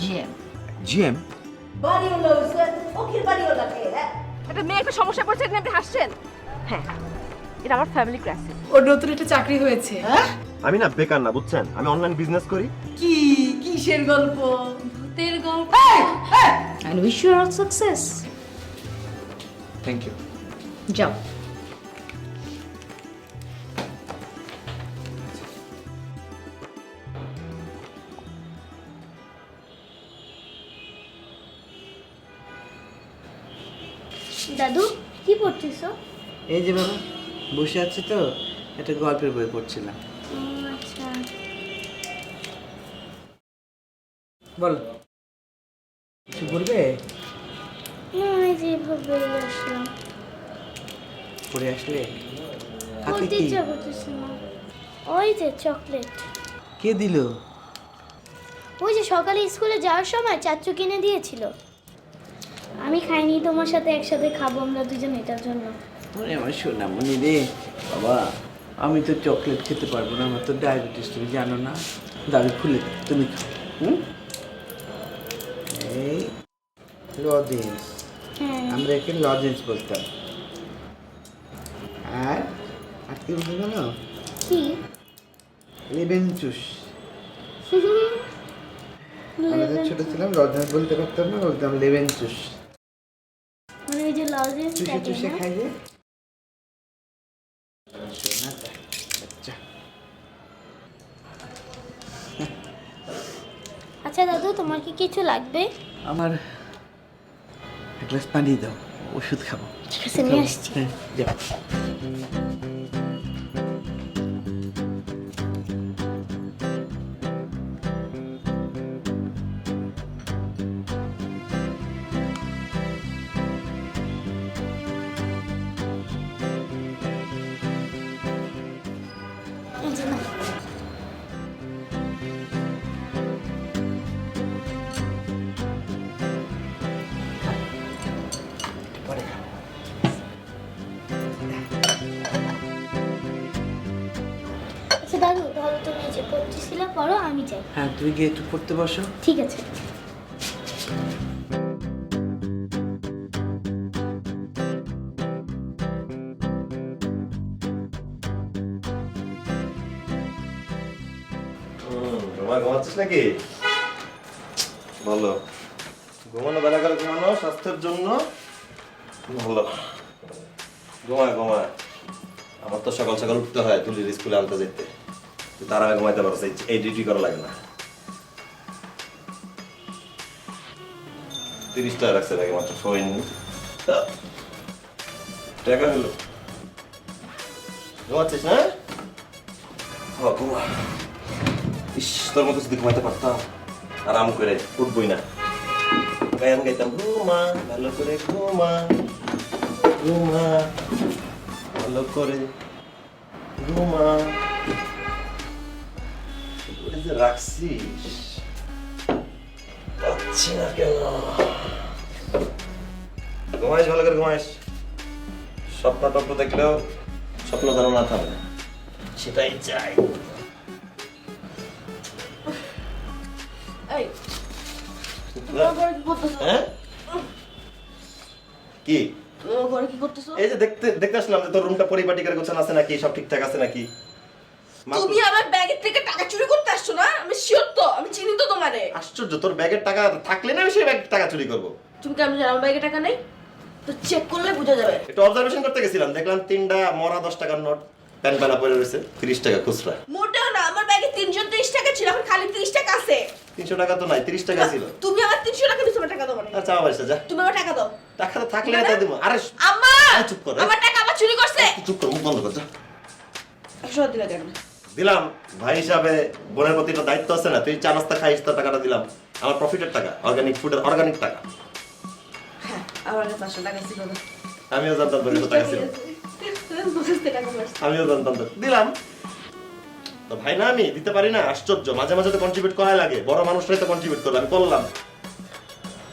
GM বাড়িওয়ালা হয়েছে ফকির বাড়িওয়ালা কে হ্যাঁ? একটা মেয়ে একটা সমস্যা পড়ছে আপনি হাসছেন? হ্যাঁ এটা আমার ফ্যামিলি ক্রাইসিস ওর নতুন একটা চাকরি হয়েছে। হ্যাঁ? আমি না বেকার না বুঝছেন? আমি অনলাইন বিজনেস করি। কি কিসের গল্প? ভূতের গল্প। and wish you all success. Thank you যাও। এই যে বাবা বসে আছি তো একটা গল্পের বই পড়ছিলাম। আচ্ছা। বল কিছু বলবে না এই যে এভাবে আসলাম। পড়ে আসলে? হাতে কি? ওই যে চকলেট। কে দিল? ওই যে সকালে স্কুলে যাওয়ার সময় চাচু কিনে দিয়েছিল। আমি খাইনি তোমার সাথে একসাথে খাব আমরা দুজন এটার জন্য। আরে আমার সোনামণি রে বাবা আমি তো চকলেট খেতে পারব না আমার তো ডায়াবেটিস তুমি জানো না। দাবি খুলে তুমি খাও হুম? এই লজেন্স হ্যাঁ। আমরা একে লজেন্স বলতাম। আর আর কি বলতে জানো লেবেন ছোট ছিলাম লজেন্স বলতে পারতাম না বলতাম লেবেন চুস মানে ওই যে লজেন্স চুষে চুষে খাই যে কিছু লাগবে? আমার এক গ্লাস পানি দাও ওষুধ খাব। ঠিক আছে নিয়ে আসছি। হ্যাঁ যাও। পড়তেছিলে পড়ো আমি যাই। হ্যাঁ তুমি গিয়ে একটু পড়তে বসো। ঠিক আছে। ঘুমা ঘুমাচ্ছিস নাকি? ভালো। ঘুমানো বেলা করে ঘুমানো স্বাস্থ্যের জন্য ভালো। ঘুমায় ঘুমায়। আমার তো সকাল সকাল উঠতে হয় তুলির স্কুলে আনতে যেতে। তার ঘুমাইতে পারো এই- ডিউটি করা লাগে না। তিরিশ টাকা রাখছে নাকি মাত্র ফোন টাকা হলো। ঘুমাচ্ছিস না? ঘুমা। ইস, তোর আরাম করে উঠবই না। গান গাইতাম, ঘুমা, ভালো করে ঘুমা ঘুমা, ভালো করে ঘুমা। যে রাখছিস? পাচ্ছি না কেন? ঘুমাইস ভালো করে ঘুমাইস। স্বপ্ন টপ্ন দেখলেও স্বপ্ন যেন না থাকে সেটাই চাই। এই তোমার ঘরে কি হ্যাঁ? কি? ঘরে কি করতেছো? এই যে দেখতে দেখতে আসলাম যে তোর রুমটা পরিপাটি করে গোছানো আছে নাকি? সব ঠিকঠাক আছে নাকি? তুমি আমার ব্যাগের থেকে টাকা চুরি করতে আসছো না? আমি শিওর তো আমি চিনি তো তোমারে। আশ্চর্য তোর ব্যাগের টাকা থাকলে না আমি সেই টাকা চুরি করব? তুমি কেমন জানো আমার ব্যাগে টাকা নেই? তো চেক করলে বোঝা যাবে। একটু অবজারভেশন করতে গেছিলাম দেখলাম তিনটা মরা দশ টাকার নোট প্যান প্যানা পড়ে রয়েছে তিরিশ টাকা খুচরা। মোটেও না আমার ব্যাগে তিনশো তিরিশ টাকা ছিল এখন খালি তিরিশ টাকা আছে। তিনশো টাকা তো নাই তিরিশ টাকা ছিল। তুমি আমার তিনশো টাকা দিচ্ছ টাকা দাও মানে। আচ্ছা আমার যা। তুমি আমার টাকা দাও। টাকা তো থাকলে দিব। আরে আম্মা! চুপ কর। আমার টাকা আবার চুরি করছে। চুপ কর মুখ বন্ধ কর যা। একশো দিলে কেন দিলাম। ভাই হিসাবে বোনের প্রতি একটা দায়িত্ব আছে না? তুই চা নাস্তা খাইস তোর টাকাটা দিলাম। আমার প্রফিটের টাকা অর্গানিক ফুডের অর্গানিক টাকা। হ্যাঁ আমার কাছে পাঁচশো টাকা ছিল আমিও জানতাম তোর কাছে টাকা ছিল। আমিও জানতাম তো দিলাম। তো ভাই না আমি দিতে পারি না আশ্চর্য। মাঝে মাঝে তো কন্ট্রিবিউট করাই লাগে। বড় মানুষরাই তো কন্ট্রিবিউট করবে আমি করলাম।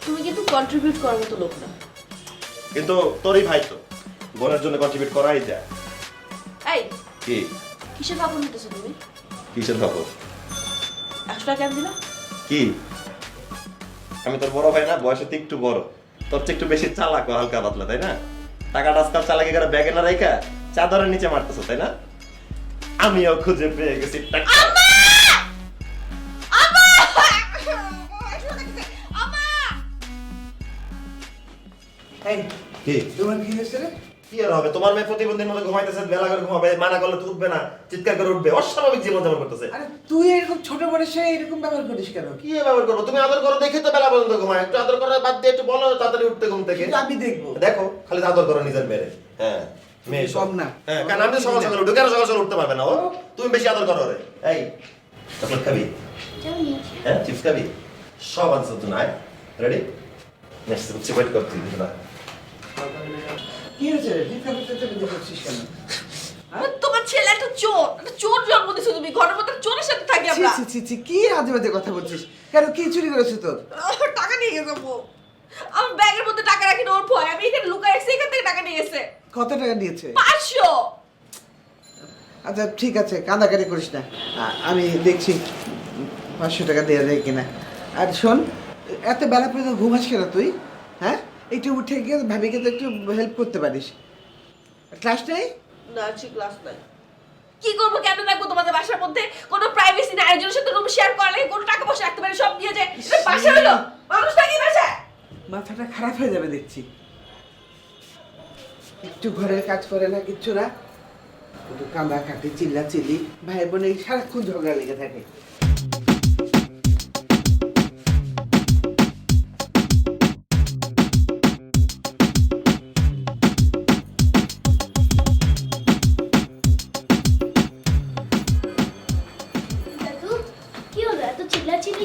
তুমি কিন্তু কন্ট্রিবিউট করার মতো লোক না। কিন্তু তোরই ভাই তো। বোনের জন্য কন্ট্রিবিউট করাই যায়। এই কি? কিসের কাপড় নিতেছো তুমি? কিসের খবর একশো টাকা কেন দিলা? কি? আমি তোর বড় ভাই না বয়সে তো একটু বড়। তোর চেয়ে একটু বেশি চালাক হালকা পাতলা তাই না? টাকাটা আজকাল চালাকি করে ব্যাগে না রাইখা চাদরের নিচে মারতেছো তাই না? আমিও খুঁজে পেয়ে গেছি টাকা। এই কি? তোমার কি হয়েছে রে? কি আর হবে? তোমার মেয়ে প্রতিবন্ধীর মতো ঘুমাইতেছে বেলা করে ঘুমাবে মানা করলে তো উঠবে না চিৎকার করে উঠবে অস্বাভাবিক জীবন যাপন করতেছে। আরে তুই এরকম ছোট বয়সে এরকম ব্যবহার করিস কেন? কি ব্যবহার করব? তুমি আদর করো দেখে তো বেলা পর্যন্ত ঘুমায়। একটু আদর করা বাদ দিয়ে একটু বলো তাড়াতাড়ি উঠতে ঘুম থেকে। আমি দেখব। দেখো খালি আদর করো নিজের মেয়ে হ্যাঁ মেয়ে সব না। হ্যাঁ কেন? আমি সকাল সকাল উঠে। কেন সকাল সকাল উঠতে পারবে না? ও তুমি বেশি আদর করো রে এই চকলেট খাবি? হ্যাঁ চিপস খাবি? সব আনছো তুই নাই। রেডি নেক্সট ওয়েট করছি না কি হয়েছে করছিস কেন? তোমার ছেলে একটা চোর একটা চোর জন্ম দিছো তুমি। ঘরের মধ্যে চোরের সাথে থাকি ছি আমরা। ছি ছি ছি কি আজে বাজে কথা বলছিস? কেন কি চুরি করেছে তোর? টাকা নিয়ে আমার ব্যাগের মধ্যে টাকা রাখি না ওর ভয়। আমি এখানে রাখছি এখান থেকে টাকা নিয়ে গেছে। কত টাকা দিয়েছে পাঁচশো। আচ্ছা ঠিক আছে কাঁদাকাটি করিস না। আমি দেখছি পাঁচশো টাকা দেওয়া যায় কিনা। আর শোন এত বেলা পর্যন্ত ঘুমাস কেন তুই? হ্যাঁ? একটু উঠে গিয়ে ভাবিকে তো একটু হেল্প করতে পারিস। ক্লাস নেই? না ঠিক ক্লাস নাই। কি করব কেন রাখব তোমাদের বাসার মধ্যে? কোনো প্রাইভেসি না একজনের সাথে রুম শেয়ার করা লাগে কোনো টাকা পয়সা রাখতে পারে সব নিয়ে যায়। বাসা হলো। মানুষ থাকি বাসায় মাথাটা খারাপ হয়ে যাবে দেখছি। একটু ঘরের কাজ করে না কিচ্ছু না। একটু কাঁদা কাটি চিল্লা চিল্লি ভাই বোন এই সারাক্ষণ ঝগড়া লেগে থাকে।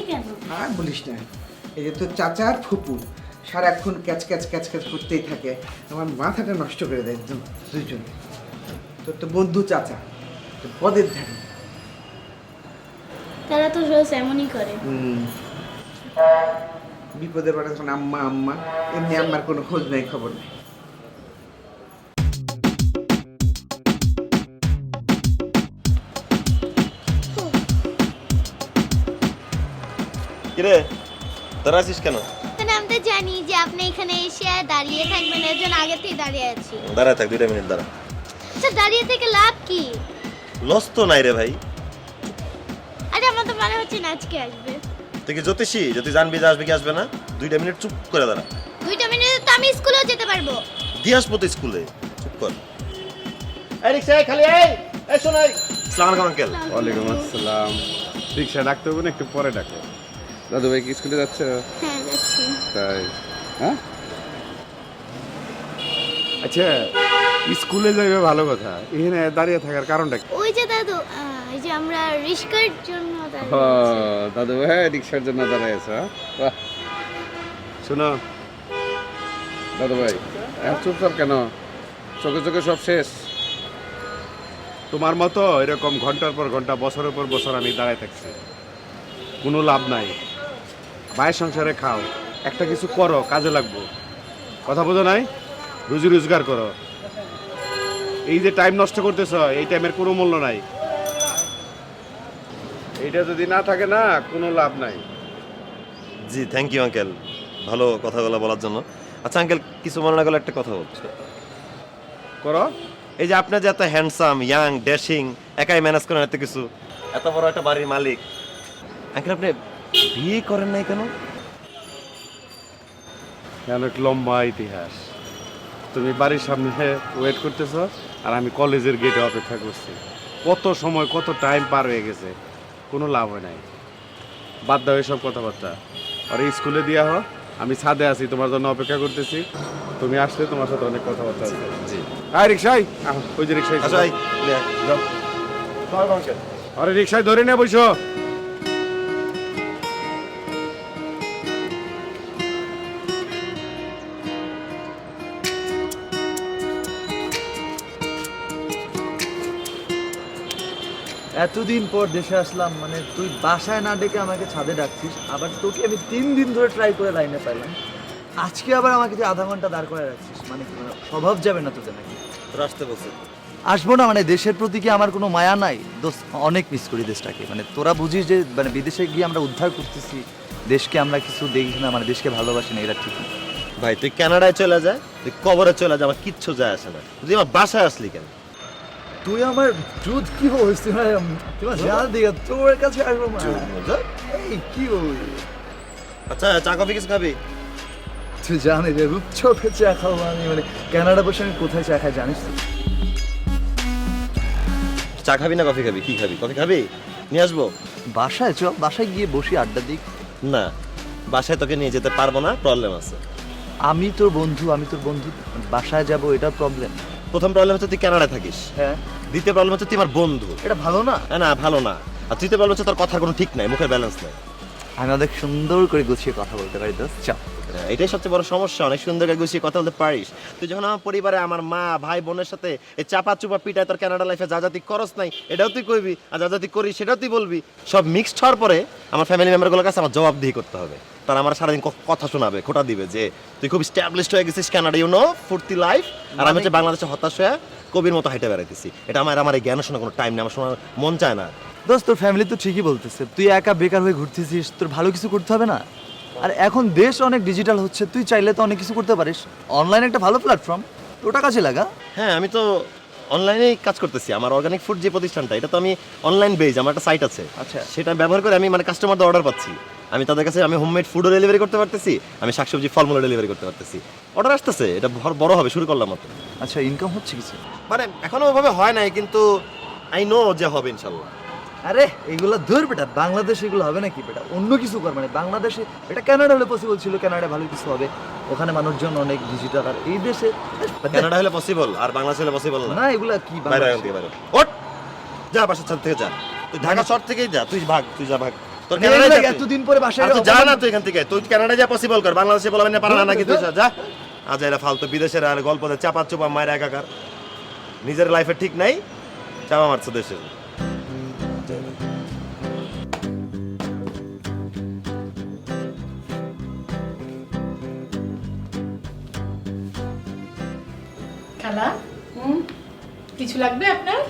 কেন? আর বলিস না। এই যে তোর চাচা আর ফুপু সারাক্ষণ ক্যাচ ক্যাচ ক্যাচ ক্যাচ করতেই থাকে। আমার মাথাটা নষ্ট করে দেয় একদম দুইজন। তোর তো বন্ধু চাচা তোর পদের ধারে তারা তো রোজ এমনই করে। বিপদের বেলা তখন আম্মা আম্মা এমনি আম্মার কোনো খোঁজ নেই খবর নেই। কিরে তোরা আছিস কেন? মানে আমি তো জানি যে আপনি এখানে এসে দাঁড়িয়ে থাকবেন এর জন্য আগে থেকে দাঁড়িয়ে আছি। দাঁড়ায় থাক দুইটা মিনিট দাঁড়া। আচ্ছা দাঁড়িয়ে থেকে লাভ কি? লস তো নাই রে ভাই। আরে আমার তো মনে হচ্ছে নাচকে আসবে। তুই কি জ্যোতিষী? যদি জানবি যে আসবে কি আসবে না দুইটা মিনিট চুপ করে দাঁড়া। দুইটা মিনিটে তো আমি স্কুলেও যেতে পারব। দিয়ে আসব তো স্কুলে। চুপ কর। এই রিক্সা খালি এই এই শোনাই সালাম আলাইকুম আঙ্কেল। ওয়ালাইকুম আসসালাম। রিক্সা ডাকতে হবে না একটু পরে ডাকো। দাদু ভাই কি স্কুলে যাচ্ছ? হ্যাঁ যাচ্ছি। তাই। হ্যাঁ? আচ্ছা স্কুলে যাইবে ভালো কথা। এখানে দাঁড়িয়ে থাকার কারণটা কি? ওই যে দাদু এই যে আমরা রিস্কার জন্য আছি। দাদু ভাই রিক্সার জন্য দাঁড়িয়ে আছো হ্যাঁ? বাহ। শোনো। দাদু ভাই এত চুপচাপ কেন? চোখে চোখে সব শেষ। তোমার মতো এরকম ঘণ্টার পর ঘণ্টা বছরের পর বছর আমি দাঁড়ায় থাকছি। কোনো লাভ নাই। ভাইয়ের সংসারে খাও একটা কিছু করো কাজে লাগবো। কথা বোঝো নাই? রুজি রোজগার করো। এই যে টাইম নষ্ট করতেছ এই টাইমের কোনো মূল্য নাই। এইটা যদি না থাকে না কোনো লাভ নাই। জি থ্যাংক ইউ আঙ্কেল ভালো কথাগুলো বলার জন্য। আচ্ছা আঙ্কেল কিছু মনে না করলে একটা কথা বলছে। করো। এই যে আপনার যে এত হ্যান্ডসাম ইয়াং ড্যাশিং একাই ম্যানেজ করেন এত কিছু। এত বড় একটা বাড়ির মালিক। আঙ্কেল আপনি বিয়ে করেন নাই কেন? অনেক লম্বা ইতিহাস। তুমি বাড়ির সামনে ওয়েট করতেছো আর আমি কলেজের গেটে অপেক্ষা করছি। কত সময় কত টাইম পার হয়ে গেছে কোনো লাভ হয় নাই। বাদ দাও এসব কথাবার্তা। আর স্কুলে দিয়া হো আমি ছাদে আছি তোমার জন্য অপেক্ষা করতেছি। তুমি আসলে তোমার সাথে অনেক কথাবার্তা আছে। জি। রিক্সায় আহ, ওই যে রিক্সায় আচ্ছা আরে রিক্সায় ধরে নিয়ে বসো। এতদিন পর দেশে আসলাম মানে তুই বাসায় না ডেকে আমাকে ছাদে ডাকছিস আবার তোকে আমি তিন দিন ধরে ট্রাই করে লাইনে পাইলাম। আজকে আবার আমাকে যে আধা ঘণ্টা দাঁড় করে রাখছিস মানে কি, মানে স্বভাব যাবে না তোদের নাকি? তোরা আসতে বলছে আসব না মানে দেশের প্রতি কি আমার কোনো মায়া নাই? দোস্ত অনেক মিস করি দেশটাকে। মানে তোরা বুঝিস যে মানে বিদেশে গিয়ে আমরা উদ্ধার করতেছি দেশকে আমরা কিছু দেখি না মানে দেশকে ভালোবাসি না এটা ঠিক ভাই তুই কানাডায় চলে যা তুই কবরে চলে যা আমার কিচ্ছু যায় আসে না। তুই আমার বাসায় আসলি কেন? তুই আমার দুধ কি বলছিস? তোমার তোমার জাল দিকে তোর কাছে আসব? এই কি বল আচ্ছা চা কফি কিছু খাবি? তুই জানিস যে রূপচোখে চা খাব আমি মানে কানাডা বসে আমি কোথায় চা খাই জানিস তো? চা খাবি না কফি খাবি? কি খাবি? কফি খাবি? নিয়ে আসব? বাসায় চ বাসায় গিয়ে বসি আড্ডা দিক না বাসায় তোকে নিয়ে যেতে পারব না প্রবলেম আছে। আমি তোর বন্ধু আমি তোর বন্ধু বাসায় যাব এটা প্রবলেম প্রথম প্রবলেম হচ্ছে তুই কানাডায় থাকিস। হ্যাঁ। দ্বিতীয় প্রবলেম হচ্ছে তুই আমার বন্ধু। এটা ভালো না? না, ভালো না। আর তৃতীয় প্রবলেম হচ্ছে তোর কথার কোনো ঠিক নাই মুখের ব্যালেন্স নাই। আমি অনেক সুন্দর করে গুছিয়ে কথা বলতে পারি দোস্ত। চ হ্যাঁ, এটাই সবচেয়ে বড় সমস্যা অনেক সুন্দর করে গুছিয়ে কথা বলতে পারিস। তুই যখন আমার পরিবারে আমার মা ভাই বোনের সাথে এই চাপা চুপা পিটায় তোর কানাডা লাইফে যা জাতি করস নাই এটাও তুই কইবি আর যা জাতি করিস সেটাও তুই বলবি সব মিক্সড হওয়ার পরে আমার ফ্যামিলি মেম্বারগুলোর কাছে আমার জবাবদিহি করতে হবে। তারা আমার সারাদিন কথা শোনাবে খোটা দিবে যে তুই খুব স্ট্যাবলিশড হয়ে গেছিস কানাডা ইউ নো ফুর্তি লাইফ আর আমি হচ্ছে বাংলাদেশে হতাশ হয়ে কবির মতো হাইটে বেড়াইতেছি। এটা আমার আমার এই জ্ঞান শোনা কোনো টাইম নেই আমার শোনার মন চায় না। দোস্ত তোর ফ্যামিলি তো ঠিকই বলতেছে। তুই একা বেকার হয়ে ঘুরতেছিস তোর ভালো কিছু করতে হবে না? আর এখন দেশ অনেক ডিজিটাল হচ্ছে তুই চাইলে তো অনেক কিছু করতে পারিস। অনলাইন একটা ভালো প্ল্যাটফর্ম ওটা কাজে লাগা? হ্যাঁ আমি তো অনলাইনেই কাজ করতেছি। আমার অর্গানিক ফুড যে প্রতিষ্ঠানটা এটা তো আমি অনলাইন বেজ আমার একটা সাইট আছে। আচ্ছা। সেটা ব্যবহার করে আমি মানে কাস্টমারদের অর্ডার পাচ্ছি। আমি তাদের কাছে আমি হোমমেড ফুডও ডেলিভারি করতে পারতেছি আমি শাকসবজি ফলমূলও ডেলিভারি করতে পারতেছি। অর্ডার আসতেছে এটা বড় হবে শুরু করলাম মতো আচ্ছা ইনকাম হচ্ছে কিছু? মানে এখনও ওইভাবে হয় নাই কিন্তু আই নো যে হবে ইনশাল্লাহ। আরে এগুলো ধর বেটা বাংলাদেশে এগুলো হবে নাকি বেটা? অন্য কিছু কর মানে বাংলাদেশে এটা কানাডা হলে পসিবল ছিল কানাডা ভালো কিছু হবে। ওখানে মানুষজন অনেক ডিজিটাল আর এই দেশে কানাডা হলে পসিবল আর বাংলাদেশ হলে পসিবল না। না এগুলা কি থেকে যা বাসার ছাদ থেকে যা। তুই ঢাকা শহর থেকেই যা তুই ভাগ তুই যা ভাগ। তোর কানাডায় যা। এতদিন পরে বাসায় তুই যা না তুই এখান থেকে। তুই কানাডা যা পসিবল কর বাংলাদেশে বলবেন না পারা না নাকি তুই যা, যা। আজ এরা ফালতু বিদেশের আর গল্পতে চাপা চুপা মায়ের একাকার। নিজের লাইফে ঠিক নাই চাপা মারছে দেশের। কিছু লাগবে আপনার?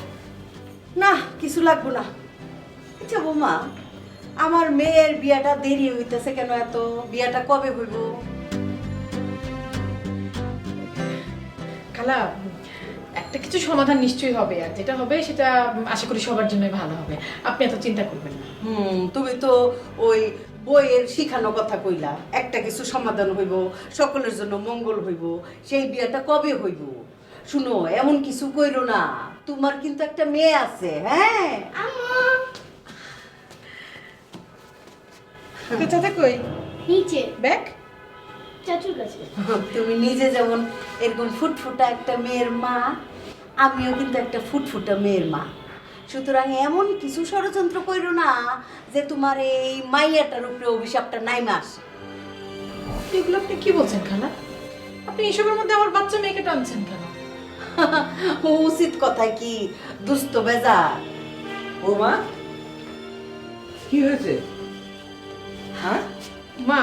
না কিছু লাগবো না। আচ্ছা বৌমা আমার মেয়ের বিয়াটা দেরি হইতেছে কেন এত? বিয়াটা কবে হইব? খালা একটা কিছু সমাধান নিশ্চয়ই হবে আর। যেটা হবে সেটা আশা করি সবার জন্যই ভালো হবে। আপনি এত চিন্তা করবেন না। হুম তুমি তো ওই বইয়ের শিখানো কথা কইলা। একটা কিছু সমাধান হইব সকলের জন্য মঙ্গল হইব। সেই বিয়াটা কবে হইব? শুনো এমন কিছু কইরো না। তোমার কিন্তু একটা মেয়ে আছে হ্যাঁ? তো চাচা কই? নিচে। ব্যাগ? চাচুর কাছে। তুমি নিজে যেমন এরকম ফুটফুটা একটা মেয়ের মা আমিও কিন্তু একটা ফুটফুটা মেয়ের মা। সুতরাং এমন কিছু ষড়যন্ত্র কইরো না যে তোমার এই মাইয়াটার উপরে অভিশাপটা নাইমা আসে। এগুলো আপনি কি বলছেন খালা? আপনি এসবের মধ্যে আমার বাচ্চা মেয়েকে টানছেন কেন? উচিত কথায় কি দুস্থ বেজার? ও মা কি হয়েছে? হ্যাঁ? মা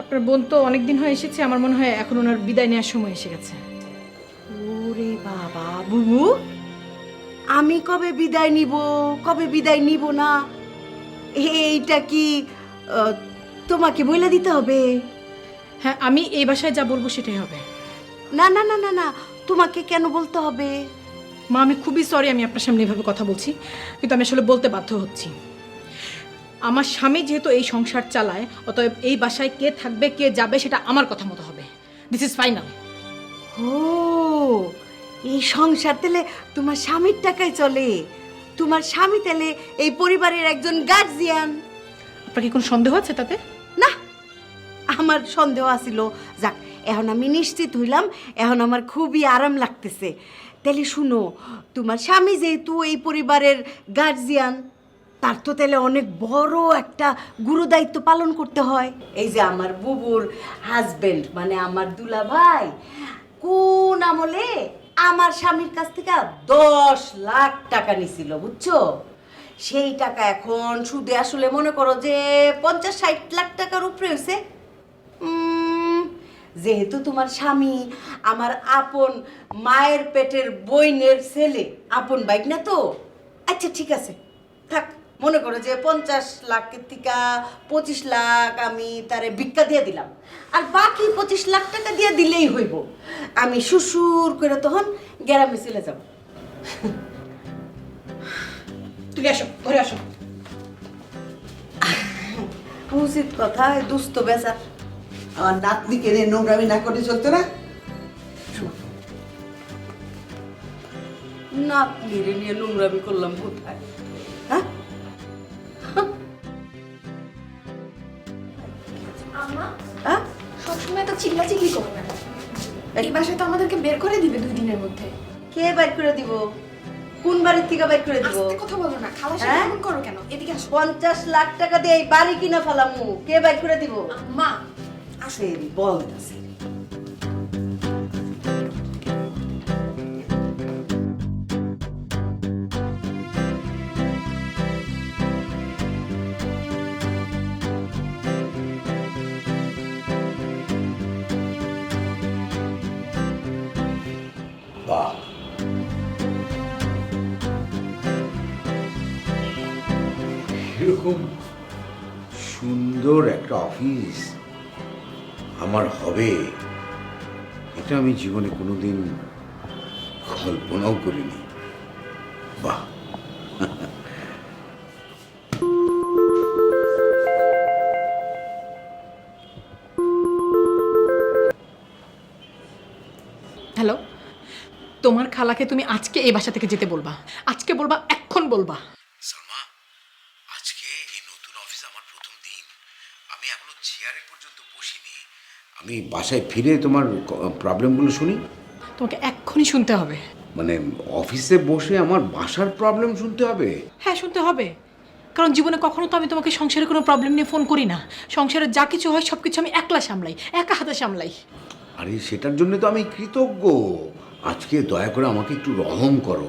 আপনার বোন তো অনেকদিন হয়ে এসেছে আমার মনে হয় এখন ওনার বিদায় নেওয়ার সময় এসে গেছে। ওরে বাবা বুবু আমি কবে বিদায় নিব? কবে বিদায় নিব না? এইটা কি তোমাকে বলে দিতে হবে? হ্যাঁ আমি এই বাসায় যা বলব সেটাই হবে। না না না না না তোমাকে কেন বলতে হবে? মা আমি খুবই সরি আমি আপনার সামনে এভাবে কথা বলছি কিন্তু আমি আসলে বলতে বাধ্য হচ্ছি। আমার স্বামী যেহেতু এই সংসার চালায় অতএব এই বাসায় কে থাকবে কে যাবে সেটা আমার কথা মতো হবে। দিস ইজ ফাইনাল ও এই সংসার তেলে তোমার স্বামীর টাকায় চলে। তোমার স্বামী তেলে এই পরিবারের একজন গার্জিয়ান আপনার কি কোনো সন্দেহ আছে তাতে? আমার সন্দেহ আছিল। যাক, এখন আমি নিশ্চিত হইলাম, এখন আমার খুবই আরাম লাগতেছে। তাহলে শুনো, তোমার স্বামী যেহেতু এই পরিবারের গার্জিয়ান তার তো তাহলে অনেক বড় একটা গুরু দায়িত্ব পালন করতে হয়। এই যে আমার বুবুর হাজবেন্ড মানে আমার দুলা ভাই কোন আমলে আমার স্বামীর কাছ থেকে দশ লাখ টাকা নিছিল, বুঝছ? সেই টাকা এখন সুদে আসলে মনে করো যে পঞ্চাশ ষাট লাখ টাকার উপরে হয়েছে যেহেতু তোমার স্বামী, আমার আপন মায়ের পেটের বইনের ছেলে। আপন বাইক না তো? আচ্ছা ঠিক আছে। থাক, মনে করো যে পঞ্চাশ লাখের থেকে পঁচিশ লাখ আমি তারে ভিক্ষা দিয়ে দিলাম। আর বাকি পঁচিশ লাখ টাকা দিয়ে দিলেই হইব। আমি শ্বশুর করে তখন গ্যারামে চলে যাব। তুমি আসো, ঘরে আসো। উচিত কথা, দুস্থ বেচার। আমার নাতনিকে নিয়ে নোংরামি না করে চলতে না? না মেরে নিয়ে নোংরামি করলাম কোথায়? হ্যাঁ? হ্যাঁ? সবসময় তো চিল্লাচিল্লি করো না। এই বাসায় তো আমাদেরকে বের করে দিবে দুই দিনের মধ্যে। কে করে দিব? কোন বাড়ির থেকে করে দিব? কথা বলো না সাথে হ্যাঁ? করো কেন? এদিকে আসো। পঞ্চাশ লাখ টাকা দিয়ে এই বাড়ি কিনা ফেলামু। কে বাইর করে দিব? আম্মা সেরি বল। আছে বাহ। এরকম সুন্দর একটা অফিস আমার হবে? এটা আমি জীবনে কোনোদিন কল্পনাও করিনি। বাহ! হ্যালো তোমার খালাকে তুমি আজকে এই বাসা থেকে যেতে বলবা। আজকে বলবা এক্ষণ বলবা। সালমা আজকে এই নতুন অফিসে আমার প্রথম দিন। আমি এখনও চেয়ারে পর্যন্ত বসিনি। আমি বাসায় ফিরে তোমার প্রবলেমগুলো শুনি? তোমাকে এক্ষুনি শুনতে হবে। মানে অফিসে বসে আমার বাসার প্রবলেম শুনতে হবে? হ্যাঁ শুনতে হবে। কারণ জীবনে কখনো তো আমি তোমাকে সংসারে কোনো প্রবলেম নিয়ে ফোন করি না। সংসারে যা কিছু হয় সব কিছু আমি একলা সামলাই একা হাতে সামলাই। আরে সেটার জন্য তো আমি কৃতজ্ঞ। আজকে দয়া করে আমাকে একটু রহম করো।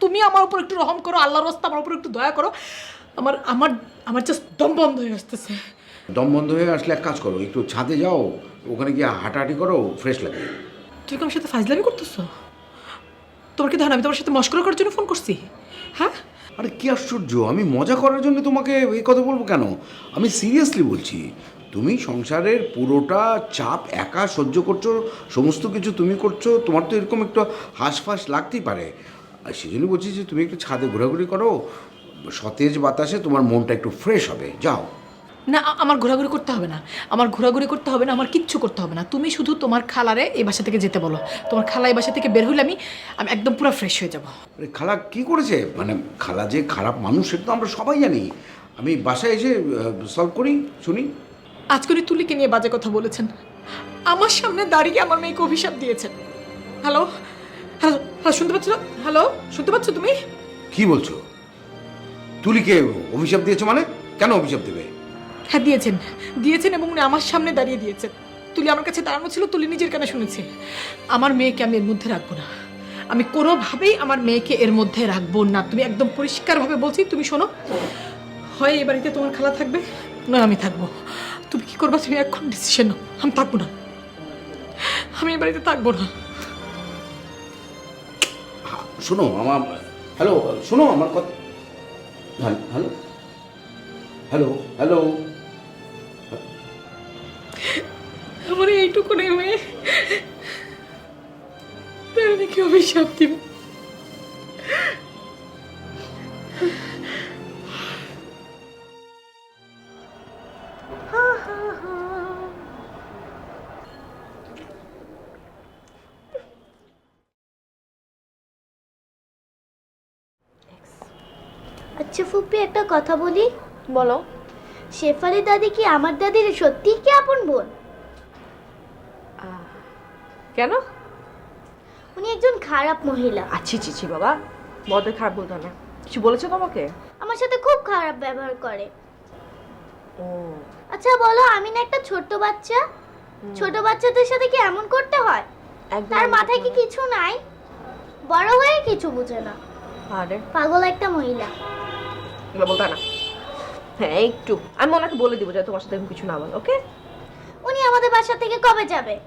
তুমি আমার উপর একটু রহম করো আল্লাহর রাস্তা আমার উপর একটু দয়া করো। আমার আমার আমার জাস্ট দম বন্ধ হয়ে আসতেছে। দম বন্ধ হয়ে আসলে এক কাজ করো একটু ছাদে যাও। ওখানে গিয়ে হাঁটাহাঁটি করো ফ্রেশ লাগে। তুমি কি আমার সাথে ফাজলামি করতেছো? তোমার কি ধারণা আমি তোমার সাথে মস্করা করার জন্য ফোন করছি। হ্যাঁ? আরে কি আশ্চর্য আমি মজা করার জন্য তোমাকে এই কথা বলব কেন? আমি সিরিয়াসলি বলছি তুমি সংসারের পুরোটা চাপ একা সহ্য করছ সমস্ত কিছু তুমি করছ তোমার তো এরকম একটু হাঁসফাঁস লাগতেই পারে। আর সেই জন্য বলছি যে তুমি একটু ছাদে ঘোরাঘুরি করো সতেজ বাতাসে তোমার মনটা একটু ফ্রেশ হবে যাও। না আমার ঘোরাঘুরি করতে হবে না। আমার ঘোরাঘুরি করতে হবে না আমার কিচ্ছু করতে হবে না। তুমি শুধু তোমার খালারে এই বাসা থেকে যেতে বলো। তোমার খালা এই বাসা থেকে বের হলে আমি আমি একদম পুরো ফ্রেশ হয়ে যাব। আরে খালা কি করেছে? মানে খালা যে খারাপ মানুষ সেটা তো আমরা সবাই জানি। আমি বাসায় এসে সলভ করি শুনি। আজ করে তুলিকে নিয়ে বাজে কথা বলেছেন। আমার সামনে দাঁড়িয়ে আমার মেয়েকে অভিশাপ দিয়েছেন। হ্যালো? হ্যালো হ্যালো শুনতে পাচ্ছ? হ্যালো শুনতে পাচ্ছ তুমি? কি বলছো? তুলিকে অভিশাপ দিয়েছ মানে? কেন অভিশাপ দেবে? হ্যাঁ দিয়েছেন। দিয়েছেন এবং উনি আমার সামনে দাঁড়িয়ে দিয়েছেন। তুলি আমার কাছে দাঁড়ানো ছিল, তুলি নিজের কানে শুনেছে। আমার মেয়েকে আমি এর মধ্যে রাখব না। আমি কোনোভাবেই আমার মেয়েকে এর মধ্যে রাখব না। তুমি একদম পরিষ্কারভাবে বলছি, তুমি শোনো। হয় এই বাড়িতে তোমার খালা থাকবে না আমি থাকব। তুমি কি করবা? তুমি এখন ডিসিশন নাও। আমি থাকব না। আমি এই বাড়িতে থাকব না। শোনো, আমার হ্যালো শোনো, আমার কথা হ্যালো হ্যালো হ্যালো হ্যালো। আমার এইটুকু নেই মেয়ে। তার নাকি অভিশাপ দিবে? আচ্ছা ফুপি একটা কথা বলি। বলো। শেফালি দাদি কি আমার দাদির সত্যিই কি আপন বোন? কেন? উনি একজন খারাপ মহিলা। আচ্ছি চিছি বাবা বদের খারাপ বলতো না। কিছু বলেছ তোমাকে? আমার সাথে খুব খারাপ ব্যবহার করে। ও। আচ্ছা বলো আমি না একটা ছোট্ট বাচ্চা। ছোট বাচ্চাদের সাথে কি এমন করতে হয়? একদম তার মাথায় কি কিছু নাই? বড় হয়ে কিছু বুঝে না। আরে। পাগল একটা মহিলা। এগুলো বলতে না। হ্যাঁ একটু। আমি ওনাকে বলে দিব যে তোমার সাথে কিছু না বল ওকে? উনি আমাদের বাসা থেকে কবে যাবে?